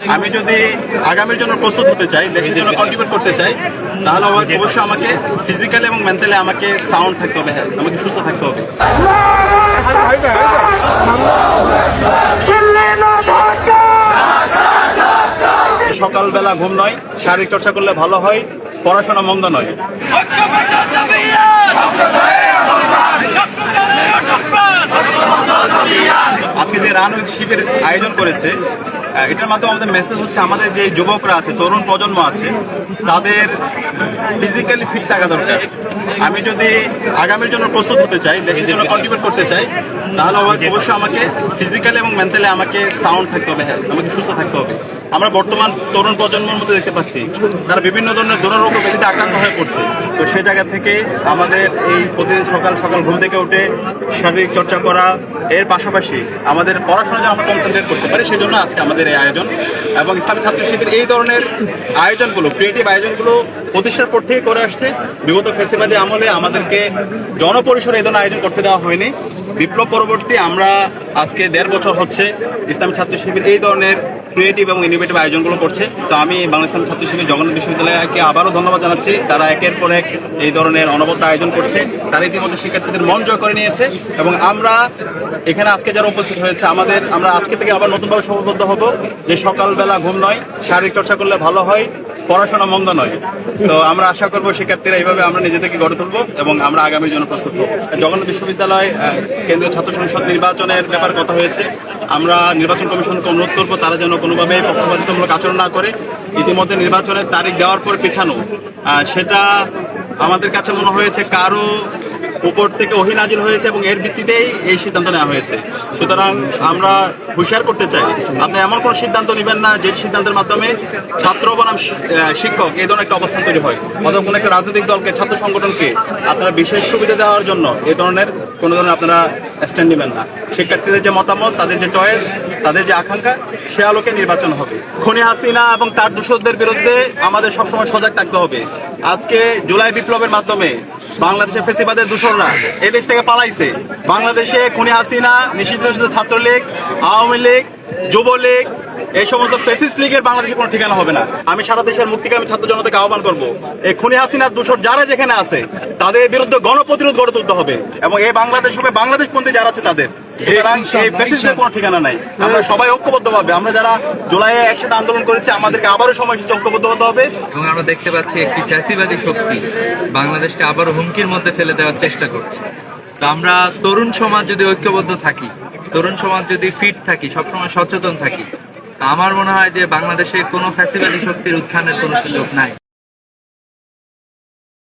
আমি যদি আগামীর জন্য প্রস্তুত হতে চাই, দেশের জন্য কন্ট্রিবিউট করতে চাই, তাহলে অবশ্য- অবশ্যই আমাকে ফিজিক্যালি এবং মেন্টালি আমাকে সাউন্ড থাকতে হবে হ্যাঁ আমাকে সুস্থ থাকতে হবে। সকালবেলা ঘুম নয়, শারীরিক চর্চা করলে ভালো হয়, পড়াশোনা মন্দ নয়। আজকে যে রান শিপের আয়োজন করেছে এটার মাধ্যমে আমাদের মেসেজ হচ্ছে, আমাদের যে যুবকরা আছে, তরুণ প্রজন্ম আছে, তাদের ফিজিক্যালি ফিট থাকা দরকার। আমি যদি আগামীর জন্য প্রস্তুত হতে চাই, দেশের জন্য কন্ট্রিবিউট করতে চাই, তাহলে অবশ্যই আমাকে ফিজিক্যালি এবং মেন্টালি আমাকে সাউন্ড থাকতে হবে হ্যাঁ আমাকে সুস্থ থাকতে হবে। আমরা বর্তমান তরুণ প্রজন্মের মধ্যে দেখতে পাচ্ছি, তারা বিভিন্ন ধরনের দুরারোগ্য ব্যাধিতে আক্রান্ত হয়ে পড়ছে। তো সে জায়গা থেকে আমাদের এই প্রতিদিন সকাল সকাল ঘুম থেকে উঠে শারীরিক চর্চা করা, এর পাশাপাশি আমাদের পড়াশোনা যেন আমরা কনসেন্ট্রেট করতে পারি সেই জন্য আজকে আমাদের এই আয়োজন এবং ইসলামী ছাত্র শিবির এই ধরনের আয়োজনগুলো ক্রিয়েটিভ আয়োজনগুলো প্রতিষ্ঠার পর থেকে করে আসছে। বিগত ফেসিবাদী আমলে আমাদেরকে জনপরিসরে এই ধরনের আয়োজন করতে দেওয়া হয়নি। বিপ্লব পরবর্তী আমরা আজকে দেড় বছর হচ্ছে ইসলামী ছাত্র শিবির এই ধরনের ক্রিয়েটিভ এবং ইনোভেটিভ আয়োজনগুলো করছে। তো আমি বাংলা ইসলাম ছাত্র শিবির জগন্নাথ বিশ্ববিদ্যালয়কে আবারও ধন্যবাদ জানাচ্ছি। তারা একের পর এক এই ধরনের অনবদ্য আয়োজন করছে। তারা ইতিমধ্যে শিক্ষার্থীদের মন জয় করে নিয়েছে এবং আমরা এখানে আজকে যারা উপস্থিত হয়েছে, আমাদের আমরা আজকে থেকে আবার নতুনভাবে সমাবদ্ধ হব। যে সকালবেলা ঘুম নয়, শারীরিক চর্চা করলে ভালো হয়। পড়াশোনা মন্দ নয়। তো আমরা আশা করব শিক্ষার্থীরা এইভাবে আমরা নিজেদেরকে গড়ে তুলবো এবং আমরা আগামীর জন্য প্রস্তুত হব। জগন্নাথ বিশ্ববিদ্যালয় কেন্দ্রীয় ছাত্র সংসদ নির্বাচনের ব্যাপার কথা হয়েছে। আমরা নির্বাচন কমিশনকে অনুরোধ করব তারা যেন কোনোভাবে পক্ষপাতিত্বমূলক আচরণ না করে। ইতিমধ্যে নির্বাচনের তারিখ দেওয়ার পর পিছানো। সেটা আমাদের কাছে মনে হয়েছে কারও উপর থেকে অহিনাজিল হয়েছে এবং এর ভিত্তিতেই এই সিদ্ধান্ত নেওয়া হয়েছে। সুতরাং আমরা হুঁশিয়ার করতে চাই, আপনি এমন কোনো সিদ্ধান্ত নেবেন না যে সিদ্ধান্তের মাধ্যমে ছাত্র বনাম শিক্ষক এই ধরনের একটা অবস্থান তৈরি হয়, অথবা কোনো একটা রাজনৈতিক দলকে, ছাত্র সংগঠনকে আপনারা বিশেষ সুবিধা দেওয়ার জন্য এই ধরনের কোনো ধরনের আপনারা স্ট্যান্ড নেবেন না। শিক্ষার্থীদের যে মতামত, তাদের যে চয়েস তাদের যে আকাঙ্ক্ষা, সে আলোকে নির্বাচন হবে। খনি হাসিনা এবং তার দূষকদের বিরুদ্ধে আমাদের সবসময় সজাগ থাকতে হবে। আজকে জুলাই বিপ্লবের মাধ্যমে বাংলাদেশে ফেসিবাদের দূষণরা এই দেশ থেকে পালাইছে। বাংলাদেশে খুনি হাসিনা, নিষিদ্ধ নিশ্চিত ছাত্রলীগ, আওয়ামী লীগ, যুবলীগ, এই সমস্ত ফেসিস লীগের বাংলাদেশে কোনো ঠিকানা হবে না। আমি সারা দেশের মুক্তিকামী ছাত্র জনতাকে আহ্বান করব, এই খুনি হাসিনার দূষণ যারা যেখানে আছে, তাদের বিরুদ্ধে গণপ্রতিরোধ গড়ে তুলতে হবে এবং এই বাংলাদেশ হবে বাংলাদেশ পন্থী যারা আছে তাদের। এই ফেসিসদের কোনো ঠিকানা নাই। আমরা সবাই ঐক্যবদ্ধভাবে আমরা যারা জুলাইয়ে একসাথে আন্দোলন করেছি আমাদেরকে আবারও সময় ঐক্যবদ্ধ হতে হবে। এবং আমরা দেখতে পাচ্ছি একটি ফ্যাসিবাদী শক্তি বাংলাদেশকে আবারও হুমকির মধ্যে ফেলে দেওয়ার চেষ্টা করছে। তো আমরা তরুণ সমাজ যদি ঐক্যবদ্ধ থাকি তরুণ সমাজ যদি ফিট থাকি সবসময় সচেতন থাকি তা আমার মনে হয় যে বাংলাদেশে কোনো ফ্যাসিবাদী শক্তির উত্থানের কোনো সুযোগ নাই।